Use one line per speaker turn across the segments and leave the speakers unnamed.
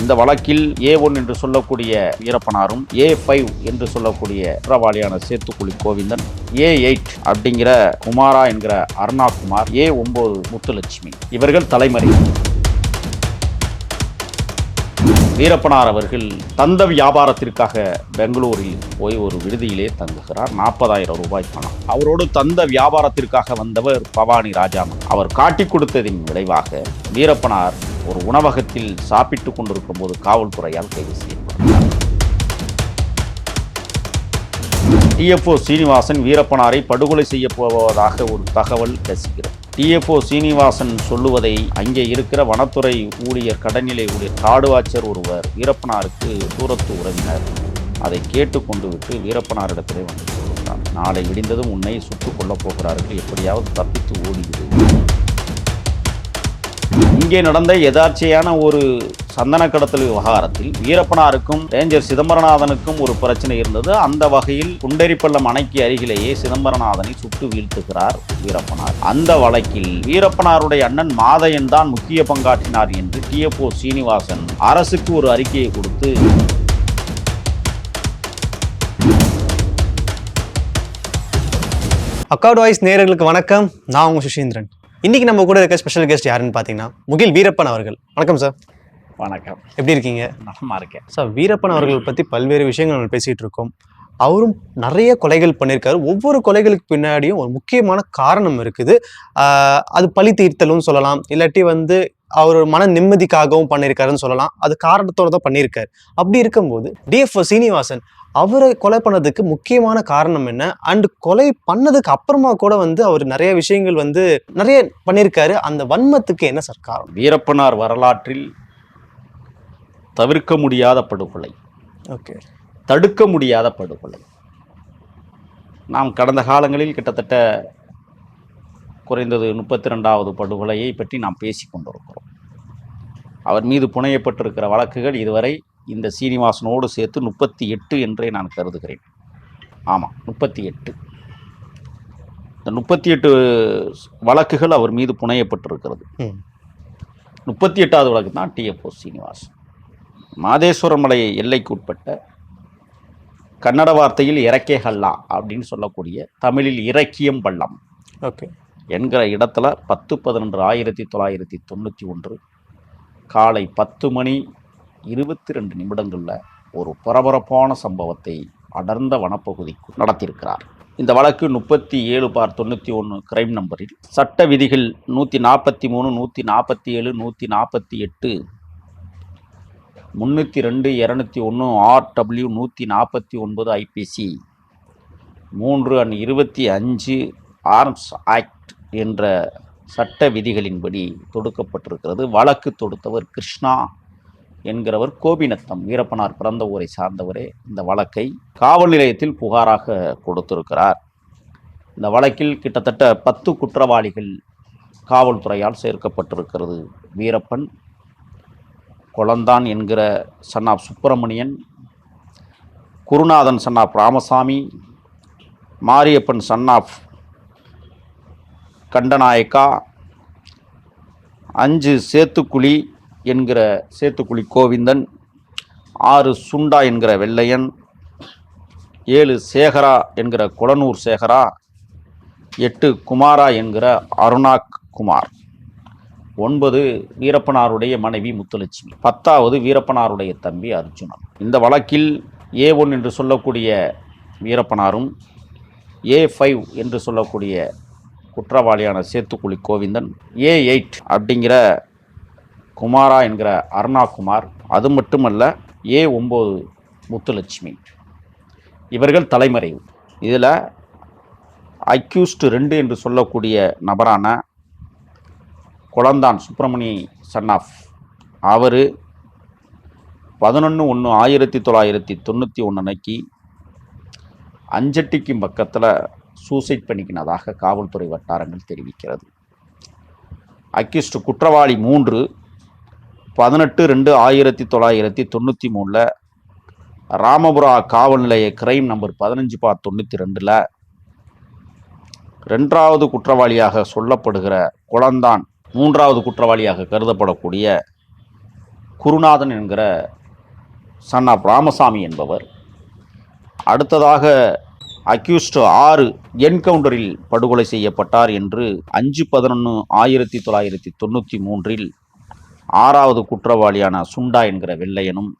இந்த வழக்கில் ஏ ஒன் என்று சொல்லக்கூடிய வீரப்பனாரும் ஏ ஃபைவ் என்று சொல்லக்கூடிய குற்றவாளியான சேத்துக்குழி கோவிந்தன் ஏ எயிட் அப்படிங்கிற குமாரா என்கிற அருணா குமார் ஏ ஒன்பது முத்துலட்சுமி. இவர்கள் தலைமறை. வீரப்பனார் அவர்கள் தந்த வியாபாரத்திற்காக பெங்களூரில் போய் ஒரு விடுதியிலே தங்குகிறார். நாற்பதாயிரம் ரூபாய் பணம். அவரோடு தந்த வியாபாரத்திற்காக வந்தவர் பவானி ராஜாமன். அவர் காட்டிக் கொடுத்ததின் விளைவாக வீரப்பனார் ஒரு உணவகத்தில் சாப்பிட்டுக் கொண்டிருக்கும் போது காவல்துறையால் கைது செய்யப்பட்டார். டிஎஃப்ஓ சீனிவாசன் வீரப்பனாரை படுகொலை செய்ய போவதாக ஒரு தகவல் ரசிக்கிறார் டிஎஃப்ஓ சீனிவாசன் சொல்லுவதை அங்கே இருக்கிற வனத்துறை ஊழியர் கடநிலை ஊழியர் காடுவாச்சர் ஒருவர் வீரப்பனாருக்கு தூரத்து உறவினர். அதை கேட்டுக்கொண்டு விட்டு வீரப்பனாரிடத்திலே வந்து சொல்கிறார் நாளை விடிந்ததும் உன்னை சுட்டுக் கொள்ளப் போகிறார்கள். எப்படியாவது தப்பித்து ஓடுகிறது இங்கே நடந்த எதார்ச்சியான ஒரு சந்தன கடத்தல் விவகாரத்தில் வீரப்பனாருக்கும் ரேஞ்சர் சிதம்பரநாதனுக்கும் ஒரு பிரச்சனை இருந்தது. அந்த வகையில் குண்டரிப்பள்ளம் அணைக்கு அருகிலேயே சிதம்பரநாதனை சுட்டு வீழ்த்துகிறார் வீரப்பனார். அந்த வழக்கில் வீரப்பனாருடைய அண்ணன் மாதையன் தான் முக்கிய பங்காற்றினார் என்று டிஎஃப்ஓ சீனிவாசன் அரசுக்கு ஒரு அறிக்கையை கொடுத்து
அக்காட் வாய்ஸ் நேர்களுக்கு வணக்கம். நான் உங்க சுஷீந்திரன் இன்னைக்கு நம்ம கூட இருக்க ஸ்பெஷல் கெஸ்ட் யாருன்னு பார்த்தீங்கன்னா முகில் வீரப்பன் அவர்கள். வணக்கம் சார்
வணக்கம்.
எப்படி இருக்கீங்க?
நலமா இருக்கேன்.
சார் வீரப்பன் அவர்கள் பற்றி பல்வேறு விஷயங்கள் நம்ம பேசிட்டு இருக்கோம். அவரும் நிறைய கொலைகள் பண்ணியிருக்காரு. ஒவ்வொரு கொலைகளுக்கு பின்னாடியும் ஒரு முக்கியமான காரணம் இருக்குது. அது பழி தீர்த்தலும் சொல்லலாம். இல்லாட்டி வந்து அவர் மன நிம்மதிக்காகவும் பண்ணியிருக்காருன்னு சொல்லலாம். அது காரணத்தோட தான் பண்ணியிருக்காரு. அப்படி இருக்கும்போது டிஎஃப்ஓ சீனிவாசன் அவரை கொலை பண்ணதுக்கு முக்கியமான காரணம் என்ன? அண்ட் கொலை பண்ணதுக்கு அப்புறமா கூட வந்து அவர் நிறைய விஷயங்கள் வந்து நிறைய பண்ணியிருக்காரு. அந்த வன்மத்துக்கு என்ன சார் காரணம்?
வீரப்பனார் வரலாற்றில் தவிர்க்க முடியாத படுகொலை.
ஓகே.
தடுக்க முடியாத படுகொலை. நாம் கடந்த காலங்களில் கிட்டத்தட்ட குறைந்தது முப்பத்தி ரெண்டாவது படுகொலையை பற்றி நாம் பேசி கொண்டிருக்கிறோம். அவர் மீது புனையப்பட்டிருக்கிற வழக்குகள் இதுவரை இந்த சீனிவாசனோடு சேர்த்து முப்பத்தி எட்டு என்றே நான் கருதுகிறேன். ஆமாம் முப்பத்தி எட்டு. இந்த முப்பத்தி எட்டு வழக்குகள் அவர் மீது புனையப்பட்டிருக்கிறது. முப்பத்தி எட்டாவது வழக்கு தான் டிஎஃப்ஓ சீனிவாஸ் மாதேஸ்வரம் மலை எல்லைக்கு உட்பட்ட கன்னட வார்த்தையில் இறக்கே ஹல்லா அப்படின்னு சொல்லக்கூடிய தமிழில் இறக்கியம் பள்ளம்.
ஓகே.
என்கிற இடத்துல பத்து பதினொன்று ஆயிரத்தி தொள்ளாயிரத்தி தொண்ணூற்றி ஒன்று காலை பத்து மணி இருபத்தி ரெண்டு நிமிடங்களில் ஒரு பரபரப்பான சம்பவத்தை அடர்ந்த வனப்பகுதிக்கு நடத்தியிருக்கிறார். இந்த வழக்கு முப்பத்தி ஏழு பார் தொண்ணூற்றி ஒன்று கிரைம் நம்பரில் சட்ட விதிகள் நூற்றி நாற்பத்தி மூணு நூற்றி நாற்பத்தி ஏழு நூற்றி நாற்பத்தி எட்டு முந்நூற்றி ரெண்டு இரநூத்தி ஒன்று ஆர்டபிள்யூ நூற்றி நாற்பத்தி ஒன்பது ஐபிசி. மூன்று அண்ட் இருபத்தி அஞ்சு ஆர்ம்ஸ் ஆக்ட் என்ற சட்ட விதிகளின்படி தொடுக்கப்பட்டிருக்கிறது. வழக்கு தொடுத்தவர் கிருஷ்ணா என்கிறவர் கோபிநத்தம் வீரப்பனார் பிறந்த ஊரை சார்ந்தவரே இந்த வழக்கை காவல் நிலையத்தில் புகாராக கொடுத்திருக்கிறார். இந்த வழக்கில் கிட்டத்தட்ட பத்து குற்றவாளிகள் காவல்துறையால் சேர்க்கப்பட்டிருக்கிறது. வீரப்பன் குளந்தான் என்கிற son of Subramanian Gurunathan son of Ramasamy Mariappan son of Kandanayakka அஞ்சு சேத்துக்குழி என்கிற சேத்துக்குழி கோவிந்தன் ஆறு சுண்டா என்கிற வெள்ளையன் ஏழு சேகரா என்கிற குளனூர் சேகரா எட்டு குமாரா என்கிற அருணாக் குமார். ஒன்பது வீரப்பனாருடைய மனைவி முத்துலட்சுமி. பத்தாவது வீரப்பனாருடைய தம்பி அர்ஜுனன் இந்த வழக்கில் ஏ ஒன் என்று சொல்லக்கூடிய வீரப்பனாரும் ஏ ஃபைவ் என்று சொல்லக்கூடிய குற்றவாளியான சேத்துக்குழி கோவிந்தன் ஏ எயிட் அப்படிங்கிற குமாரா என்கிற அருணாகுமார் அது மட்டுமல்ல ஏ ஒம்பது முத்துலட்சுமி. இவர்கள் தலைமறைவு. இதில் அக்யூஸ்டு ரெண்டு என்று சொல்லக்கூடிய நபரான குளந்தான் சுப்பிரமணி சன் ஆஃப். அவர் பதினொன்று ஒன்று ஆயிரத்தி தொள்ளாயிரத்தி தொண்ணூற்றி ஒன்று அன்னைக்கு அஞ்சட்டிக்கு பக்கத்தில் சூசைட் பண்ணிக்கினதாக காவல்துறை வட்டாரங்கள் தெரிவிக்கிறது. அக்யூஸ்ட் குற்றவாளி மூன்று பதினெட்டு ரெண்டு ஆயிரத்தி தொள்ளாயிரத்தி தொண்ணூற்றி மூணில் ராமபுரா காவல் நிலைய கிரைம் நம்பர் பதினஞ்சு பா தொண்ணூற்றி ரெண்டில் ரெண்டாவது குற்றவாளியாக சொல்லப்படுகிற குளந்தான் மூன்றாவது குற்றவாளியாக கருதப்படக்கூடிய குருநாதன் என்கிற சன் ஆஃப் ராமசாமி என்பவர் அடுத்ததாக அக்யூஸ்டு ஆறு என்கவுண்டரில் படுகொலை செய்யப்பட்டார் என்று அஞ்சு பதினொன்று ஆயிரத்தி தொள்ளாயிரத்தி தொண்ணூற்றி மூன்றில் ஆறாவது குற்றவாளியான சுண்டா என்கிற வெள்ளையனும்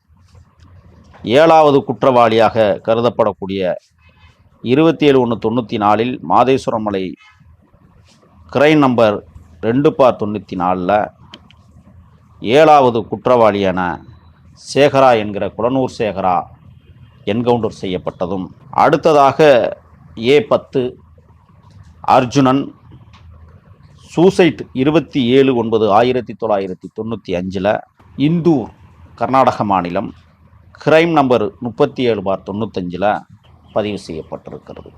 ஏழாவது குற்றவாளியாக கருதப்படக்கூடிய இருபத்தி ஏழு ஒன்று தொண்ணூற்றி நாலில் மாதேஸ்வரம் மலை நம்பர் ரெண்டு பார் தொண்ணூற்றி நாலில் ஏழாவது குற்றவாளியான சேகரா என்கிற குளனூர் சேகரா என்கவுண்டர் செய்யப்பட்டதும். அடுத்ததாக ஏ பத்து அர்ஜுனன் சூசைட் இருபத்தி ஏழு ஒன்பது ஆயிரத்தி தொள்ளாயிரத்தி தொண்ணூற்றி அஞ்சில் இந்தூர் கர்நாடக மாநிலம். கிரைம் நம்பர் முப்பத்தி ஏழு பார் தொண்ணூத்தஞ்சில் பதிவு செய்யப்பட்டிருக்கிறது.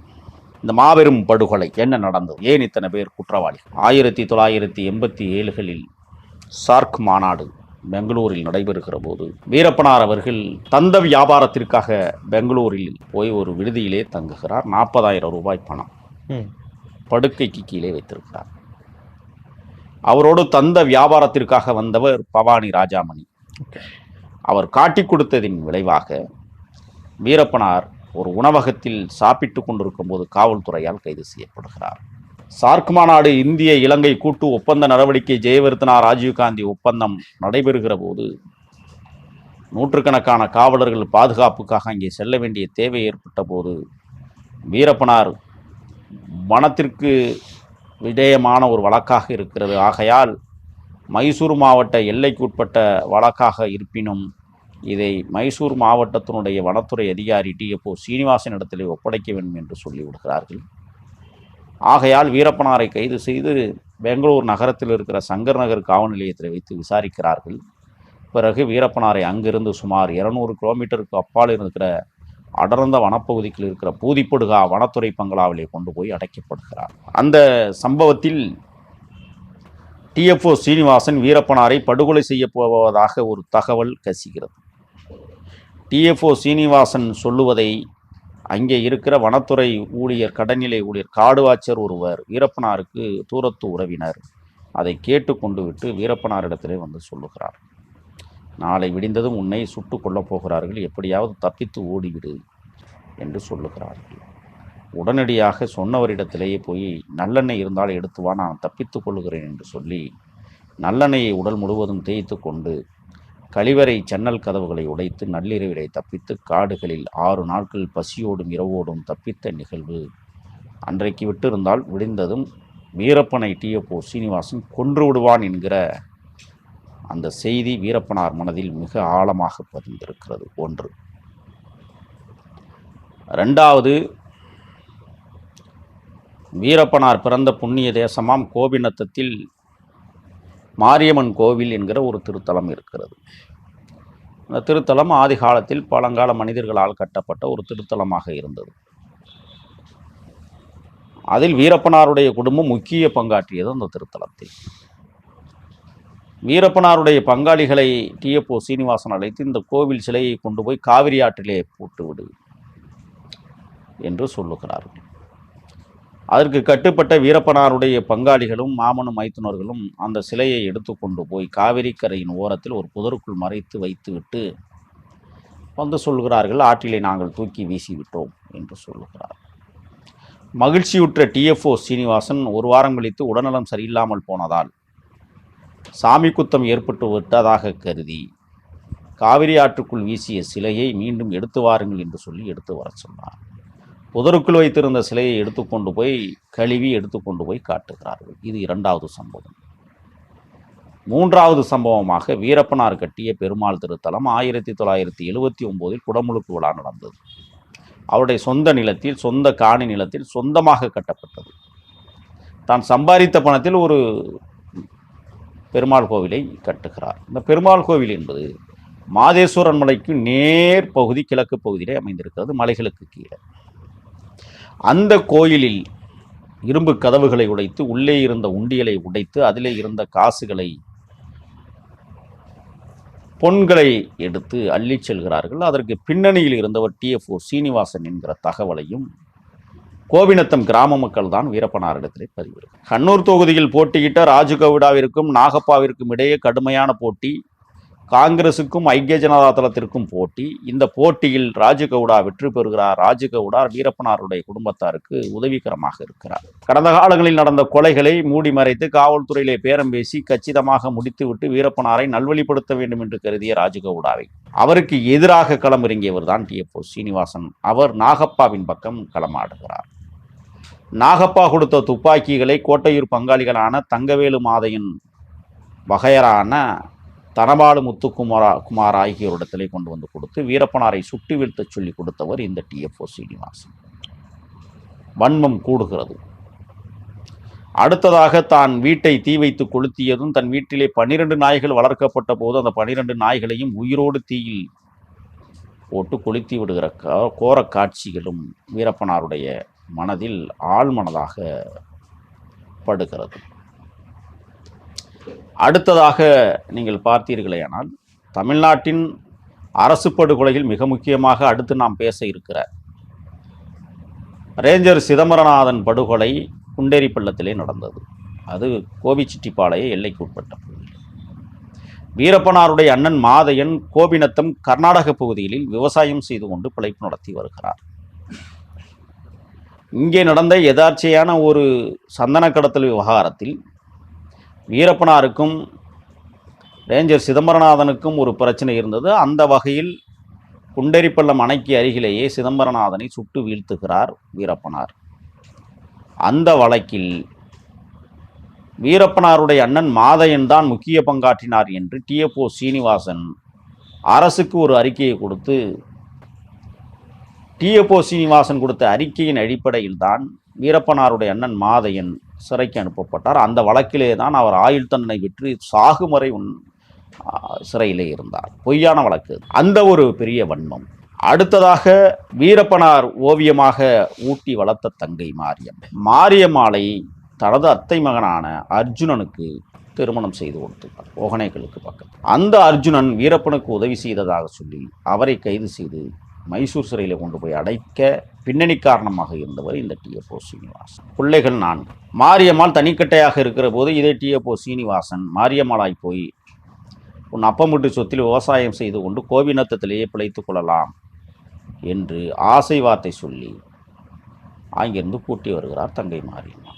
இந்த மாபெரும் படுகொலை என்ன நடந்தது? ஏன் இத்தனை பேர் குற்றவாளி? ஆயிரத்தி தொள்ளாயிரத்தி எண்பத்தி ஏழுகளில் சார்க் மாநாடு பெங்களூரில் நடைபெறுகிற போது வீரப்பனார் அவர்கள் தந்த வியாபாரத்திற்காக பெங்களூரில் போய் ஒரு விடுதியிலே தங்குகிறார். நாற்பதாயிரம் ரூபாய் பணம் படுக்கைக்கு கீழே வைத்திருக்கிறார். அவரோடு தந்த வியாபாரத்திற்காக வந்தவர் பவானி ராஜாமணி. அவர் காட்டிக் கொடுத்ததின் விளைவாக வீரப்பனார் ஒரு உணவகத்தில் சாப்பிட்டு கொண்டிருக்கும் போது காவல்துறையால் கைது செய்யப்படுகிறார். சார்க் மாநாடு இந்திய இலங்கை கூட்டு ஒப்பந்த நடவடிக்கை ஜெயவர்த்தனா ராஜீவ்காந்தி ஒப்பந்தம் நடைபெறுகிற போது நூற்றுக்கணக்கான காவலர்கள் பாதுகாப்புக்காக அங்கே செல்ல வேண்டிய தேவை ஏற்பட்ட போது வீரப்பனார் வனத்திற்கு விடயமான ஒரு வழக்காக இருக்கிறது. ஆகையால் மைசூர் மாவட்ட எல்லைக்குட்பட்ட வழக்காக இருப்பினும் இதை மைசூர் மாவட்டத்தினுடைய வனத்துறை அதிகாரி டிஎப்ஓ சீனிவாசன் இடத்திலே ஒப்படைக்க வேண்டும் என்று சொல்லிவிடுகிறார்கள் ஆகையால் வீரப்பனாரை கைது செய்து பெங்களூர் நகரத்தில் இருக்கிற சங்கர் நகர் காவல் நிலையத்தில் வைத்து விசாரிக்கிறார்கள். பிறகு வீரப்பனாரை அங்கிருந்து சுமார் இருநூறு கிலோமீட்டருக்கு அப்பால் இருக்கிற அடர்ந்த வனப்பகுதியில் இருக்கிற பூதிப்படுகா வனத்துறை பங்களாவிலே கொண்டு போய் அடைக்கப்படுகிறார். அந்த சம்பவத்தில் டிஎஃப்ஓ சீனிவாசன் வீரப்பனாரை படுகொலை செய்ய போவதாக ஒரு தகவல் கசிகிறது. டிஎஃப்ஓ சீனிவாசன் சொல்லுவதை அங்கே இருக்கிற வனத்துறை ஊழியர் கடநிலை ஊழியர் காடுவாச்சர் ஒருவர் வீரப்பனாருக்கு தூரத்து உறவினர். அதை கேட்டு கொண்டு விட்டு வீரப்பனாரிடத்திலே வந்து சொல்லுகிறார். நாளை விடிந்ததும் உன்னை சுட்டு கொள்ளப் போகிறார்கள். எப்படியாவது தப்பித்து ஓடிவிடு என்று சொல்லுகிறார்கள். உடனடியாக சொன்னவரிடத்திலேயே போய் நல்லெண்ணெய் இருந்தால் எடுத்து வா நான் தப்பித்துக் கொள்கிறேன் என்று சொல்லி நல்லெண்ணெயை உடல் முழுவதும் தேய்த்து கொண்டு கழிவறை ஜன்னல் கதவுகளை உடைத்து நள்ளிரவிலே தப்பித்து காடுகளில் ஆறு நாட்கள் பசியோடும் இரவோடும் தப்பித்த நிகழ்வு. அன்றைக்கு விட்டிருந்தால் விடிந்ததும் வீரப்பனை டிஎப்போ சீனிவாசன் கொன்று விடுவான் என்கிற அந்த செய்தி வீரப்பனார் மனதில் மிக ஆழமாக பதிந்திருக்கிறது ஒன்று. ரெண்டாவது வீரப்பனார் பிறந்த புண்ணிய தேசமாம் கோபிநத்தத்தில் மாரியம்மன் கோவில் என்கிற ஒரு திருத்தலம் இருக்கிறது. அந்த திருத்தலம் ஆதி காலத்தில் பழங்கால மனிதர்களால் கட்டப்பட்ட ஒரு திருத்தலமாக இருந்தது. அதில் வீரப்பனாருடைய குடும்பம் முக்கிய பங்காற்றியது அந்த திருத்தலத்தில். வீரப்பனாருடைய பங்காளிகளை டிஎப்ஓ சீனிவாசன் அழைத்து இந்த கோவில் சிலையை கொண்டு போய் காவிரி ஆற்றிலே போட்டுவிடு என்று சொல்லுகிறார்கள். அதற்கு கட்டுப்பட்ட வீரப்பனாருடைய பங்காளிகளும் மாமனும் மைத்துனர்களும் அந்த சிலையை எடுத்துக்கொண்டு போய் காவிரி கரையின் ஓரத்தில் ஒரு புதருக்குள் மறைத்து வைத்துவிட்டு வந்து சொல்கிறார்கள் ஆற்றிலே நாங்கள் தூக்கி வீசிவிட்டோம் என்று சொல்லுகிறார். மகிழ்ச்சியுற்ற டிஎஃப்ஓ சீனிவாசன் ஒரு வாரம் கழித்து உடல்நலம் சரியில்லாமல் போனதால் சாமி குத்தம் ஏற்பட்டு விட்டதாக கருதி காவிரி ஆற்றுக்குள் வீசிய சிலையை மீண்டும் எடுத்து வாருங்கள் என்று சொல்லி எடுத்து வரச் சொன்னார். புதருக்குள் வைத்திருந்த சிலையை எடுத்துக்கொண்டு போய் கழுவி எடுத்துக்கொண்டு போய் காட்டுகிறார்கள். இது இரண்டாவது சம்பவம். மூன்றாவது சம்பவமாக வீரப்பனார் கட்டிய பெருமாள் திருத்தலம் ஆயிரத்தி தொள்ளாயிரத்தி எழுவத்தி ஒம்போதில் குடமுழுக்கு விழா நடந்தது. அவருடைய சொந்த நிலத்தில் சொந்த காணி நிலத்தில் சொந்தமாக கட்டப்பட்டது. தான் சம்பாதித்த பணத்தில் ஒரு பெருமாள் கோவிலை கட்டுகிறார். இந்த பெருமாள் கோவில் என்பது மாதேஸ்வரன் மலைக்கு நேர் பகுதி கிழக்கு பகுதியிலே அமைந்திருக்கிறது. மலைகளுக்கு கீழே. அந்த கோயிலில் இரும்பு கதவுகளை உடைத்து உள்ளே இருந்த உண்டியலை உடைத்து அதிலே இருந்த காசுகளை பொன்களை எடுத்து அள்ளிச் செல்கிறார்கள். அதற்கு பின்னணியில் இருந்தவர் டிஎஃப்ஓ சீனிவாசன் என்கிற தகவலையும் கோபிநத்தம் கிராம மக்கள் தான் வீரப்பனாரிடத்திலே பதிவு கண்ணூர் தொகுதியில் போட்டியிட்ட ராஜுகவுடாவிற்கும் நாகப்பாவிற்கும் இடையே கடுமையான போட்டி காங்கிரசுக்கும் ஐக்கிய ஜனதா தளத்திற்கும் போட்டி. இந்த போட்டியில் ராஜகவுடா வெற்றி பெறுகிறார். ராஜகவுடா வீரப்பனாருடைய குடும்பத்தாருக்கு உதவிகரமாக இருக்கிறார். கடந்த காலங்களில் நடந்த கொலைகளை மூடி மறைத்து காவல்துறையிலே பேரம் பேசி கச்சிதமாக முடித்துவிட்டு வீரப்பனாரை நல்வழிப்படுத்த வேண்டும் என்று கருதிய ராஜகவுடாவை. அவருக்கு எதிராக களமிறங்கியவர் தான் டி. எஃப். சீனிவாசன். அவர் நாகப்பாவின் பக்கம் களமாடுகிறார். நாகப்பா கொடுத்த துப்பாக்கிகளை கோட்டையூர் பங்காளிகளான தங்கவேலு மாதையின் வகையரான தனபாலு முத்துக்குமாரா குமார் ஆகியோரிடத்திலே கொண்டு வந்து கொடுத்து வீரப்பனாரை சுட்டி வீழ்த்த சொல்லி கொடுத்தவர் இந்த டிஎஃப்ஓ சீனிவாசன். வன்மம் கூடுகிறது. அடுத்ததாக தான் வீட்டை தீ வைத்து கொளுத்தியதும் தன் வீட்டிலே பன்னிரண்டு நாய்கள் வளர்க்கப்பட்ட போது அந்த பன்னிரண்டு நாய்களையும் உயிரோடு தீயில் போட்டு கொளுத்தி விடுகிற கா- கோர காட்சிகளும் வீரப்பனாருடைய மனதில் ஆழ்மனதாக படுகிறது. அடுத்ததாக நீங்கள் பார்த்தீர்களேயானால் தமிழ்நாட்டின் அரசு படுகொலையில் மிக முக்கியமாக அடுத்து நாம் பேச இருக்கிற ரேஞ்சர் சிதம்பரநாதன் படுகொலை குண்டேரி பள்ளத்திலே நடந்தது. அது கோபிச்செட்டிப்பாளைய எல்லைக்கு உட்பட்ட வீரப்பனாருடைய அண்ணன் மாதையன் கோபிநத்தம் கர்நாடக பகுதிகளில் விவசாயம் செய்து கொண்டு பிழைப்பு நடத்தி வருகிறார். இங்கே நடந்த எதார்ச்சையான ஒரு சந்தன கடத்தல் விவகாரத்தில் வீரப்பனாருக்கும் ரேஞ்சர் சிதம்பரநாதனுக்கும் ஒரு பிரச்சனை இருந்தது. அந்த வகையில் குண்டரிப்பள்ளம் அணைக்கு அருகிலேயே சிதம்பரநாதனை சுட்டு வீழ்த்துகிறார் வீரப்பனார். அந்த வழக்கில் வீரப்பனாருடைய அண்ணன் மாதையன் தான் முக்கிய பங்காற்றினார் என்று டிஎஃப்ஓ சீனிவாசன் அரசுக்கு ஒரு அறிக்கையை கொடுத்து டிஎஃப்ஓ சீனிவாசன் கொடுத்த அறிக்கையின் அடிப்படையில் தான் வீரப்பனாருடைய அண்ணன் மாதையன் சிறைக்கு அனுப்பப்பட்டார். அந்த வழக்கிலே தான் அவர் ஆயுள் தண்டனை பெற்று சாகுமறை உன் சிறையிலே இருந்தார். பொய்யான வழக்கு அந்த ஒரு பெரிய வன்மம். அடுத்ததாக வீரப்பனார் ஓவியமாக ஊட்டி வளர்த்த தங்கை மாரியம்மை மாரியம்மாளை தனது அத்தை மகனான அர்ஜுனனுக்கு திருமணம் செய்து கொடுத்துள்ளார். ஓகனைகளுக்கு பக்கத்தில். அந்த அர்ஜுனன் வீரப்பனுக்கு உதவி செய்ததாக சொல்லி அவரை கைது செய்து மைசூர் சிறையில் கொண்டு போய் அடைக்க பின்னணி காரணமாக இருந்தவர் இந்த டிஎஃப்ஓ சீனிவாசன். பிள்ளைகள் நான்கு. மாரியம்மாள் தனிக்கட்டையாக இருக்கிற போது இதே டிஎஃப்ஓ சீனிவாசன் மாரியம்மாளாய் போய் உன் அப்பமுட்டு சொத்தில் விவசாயம் செய்து கொண்டு கோபிநத்தத்திலேயே பிழைத்துக் கொள்ளலாம் என்று ஆசை வார்த்தை சொல்லி அங்கிருந்து பூட்டி வருகிறார் தங்கை மாரியம்மா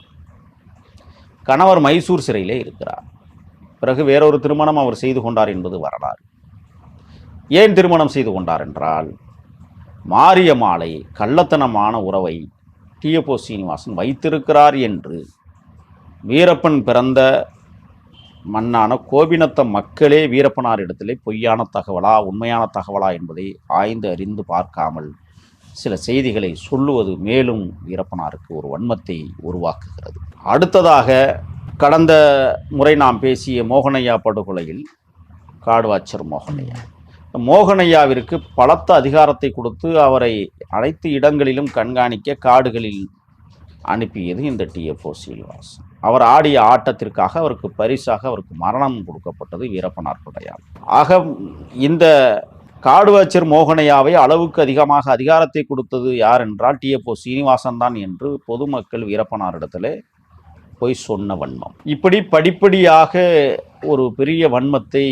கணவர் மைசூர் சிறையிலே இருக்கிறார். பிறகு வேறொரு திருமணம் அவர் செய்து கொண்டார் என்பது வரலாறு. ஏன் திருமணம் செய்து கொண்டார் என்றால் மாரியம்மாளை கள்ளத்தனமான உறவை டிஎப்ஓ சீனிவாசன் வைத்திருக்கிறார் என்று வீரப்பன் பிறந்த மண்ணான கோபிநத்தம் மக்களே வீரப்பனாரிடத்திலே பொய்யான தகவலா உண்மையான தகவலா என்பதை ஆய்ந்து அறிந்து பார்க்காமல் சில செய்திகளை சொல்லுவது மேலும் வீரப்பனாருக்கு ஒரு வன்மத்தை உருவாக்குகிறது. அடுத்ததாக கடந்த முறை நாம் பேசிய மோகனையா படுகொலையில் காடுவாச்சர் மோகனையா. மோகனையாவிற்கு பலத்த அதிகாரத்தை கொடுத்து அவரை அனைத்து இடங்களிலும் கண்காணிக்க காடுகளில் அனுப்பியது இந்த டிஎஃப்ஓ சீனிவாஸ் அவர் ஆடிய ஆட்டத்திற்காக அவருக்கு பரிசாக அவருக்கு மரணம் கொடுக்கப்பட்டது வீரப்பனார் கொடையால் ஆக இந்த காடுவாச்சர் மோகனையாவை அளவுக்கு அதிகமாக அதிகாரத்தை கொடுத்தது யார் என்றால் டிஎஃப்ஓ சீனிவாசன் தான் என்று பொதுமக்கள் வீரப்பனாரிடத்திலே போய் சொன்ன வன்மம். இப்படி படிப்படியாக ஒரு பெரிய வன்மத்தை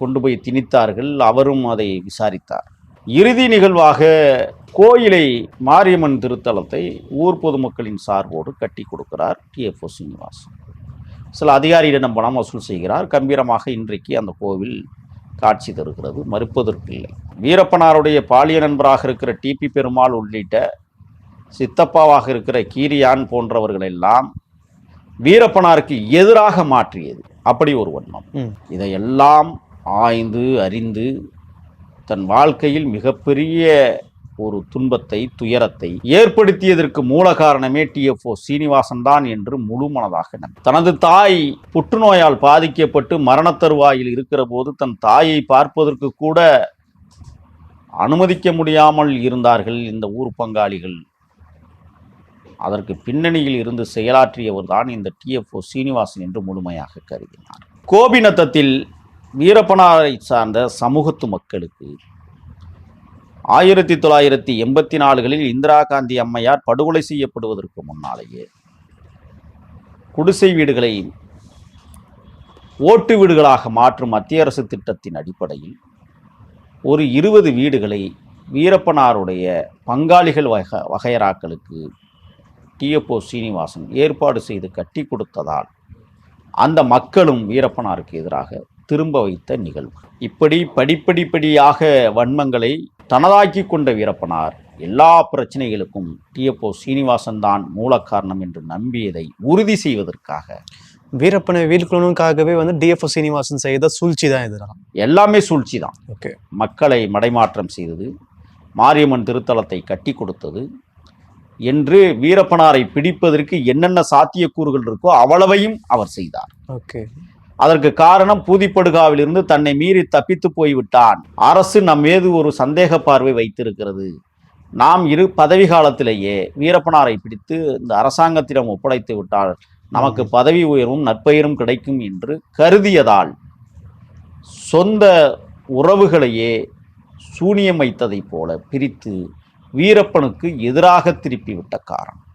கொண்டு போய் திணித்தார்கள். அவரும் அதை விசாரித்தார். இறுதி நிகழ்வாக கோயிலை மாரியம்மன் திருத்தலத்தை ஊர் பொதுமக்களின் சார்போடு கட்டி கொடுக்கிறார் டிஎஃப்ஓ சீனிவாசன். சில அதிகாரியிடம் பணம் வசூல் செய்கிறார்? கம்பீரமாக இன்றைக்கு அந்த கோவில் காட்சி தருகிறது. மறுப்பதற்கில்லை. வீரப்பனாருடைய பாலிய நண்பராக இருக்கிற டிபி பெருமாள் உள்ளிட்ட சித்தப்பாவாக இருக்கிற கீரியான் போன்றவர்களெல்லாம் வீரப்பனாருக்கு எதிராக மாற்றியது. அப்படி ஒரு வன்மம். இதையெல்லாம் ஆய்ந்து அறிந்து தன் வாழ்க்கையில் மிகப்பெரிய ஒரு துன்பத்தை துயரத்தை ஏற்படுத்தியதற்கு மூல காரணமே டிஎஃப்ஓ சீனிவாசன் தான் என்று முழு மனதாக நம்பி. தனது தாய் புற்றுநோயால் பாதிக்கப்பட்டு மரணத் தருவாயில் இருக்கிற போது தன் தாயை பார்ப்பதற்கு கூட அனுமதிக்க முடியாமல் இருந்தார்கள் இந்த ஊர் பங்காளிகள். அதற்கு பின்னணியில் இருந்து செயலாற்றியவர் தான் இந்த டிஎஃப்ஓ சீனிவாசன் என்று முழுமையாக கருதினார். கோபிநத்தத்தில் வீரப்பனாரை சார்ந்த சமூகத்து மக்களுக்கு ஆயிரத்தி தொள்ளாயிரத்தி எண்பத்தி நாலுகளில் இந்திரா காந்தி அம்மையார் படுகொலை செய்யப்படுவதற்கு முன்னாலேயே குடிசை வீடுகளை ஓட்டு வீடுகளாக மாற்றும் மத்திய அரசு திட்டத்தின் அடிப்படையில் ஒரு இருபது வீடுகளை வீரப்பனாருடைய பங்காளிகள் வக வகையராக்களுக்கு டிஎப்ஓ சீனிவாசன் ஏற்பாடு செய்து கட்டி கொடுத்ததால் அந்த மக்களும் வீரப்பனாருக்கு எதிராக திரும்ப வைத்த நிகழ்வு. இப்படி படிப்படிப்படியாக வன்மங்களை தனதாக்கி கொண்ட வீரப்பனார் எல்லா பிரச்சனைகளுக்கும் டிஎப்ஓ சீனிவாசன் தான் மூல காரணம் என்று நம்பியதை உறுதி செய்வதற்காக
வீரப்பனை வீழ்க்கணுக்காகவே வந்து டிஎஃப்ஓ சீனிவாசன் செய்த சூழ்ச்சி தான் இதெல்லாம்
எல்லாமே சூழ்ச்சி தான்.
ஓகே.
மக்களை மடைமாற்றம் செய்தது மாரியம்மன் திருத்தலத்தை கட்டி கொடுத்தது என்று வீரப்பனாரை பிடிப்பதற்கு என்னென்ன சாத்தியக்கூறுகள் இருக்கோ அவ்வளவையும் அவர் செய்தார்.
ஓகே.
அதற்கு காரணம் பூதிப்படுகாவிலிருந்து தன்னை மீறி தப்பித்து போய்விட்டான். அரசு நம் மீது ஒரு சந்தேக பார்வை வைத்திருக்கிறது. நாம் இரு பதவி காலத்திலேயே வீரப்பனாரை பிடித்து இந்த அரசாங்கத்திடம் ஒப்படைத்து விட்டால் நமக்கு பதவி உயர்வும் நற்பெயரும் கிடைக்கும் என்று கருதியதால் சொந்த உறவுகளையே சூனியம் வைத்ததைப் போல பிரித்து வீரப்பனுக்கு எதிராக திருப்பிவிட்ட காரணம்.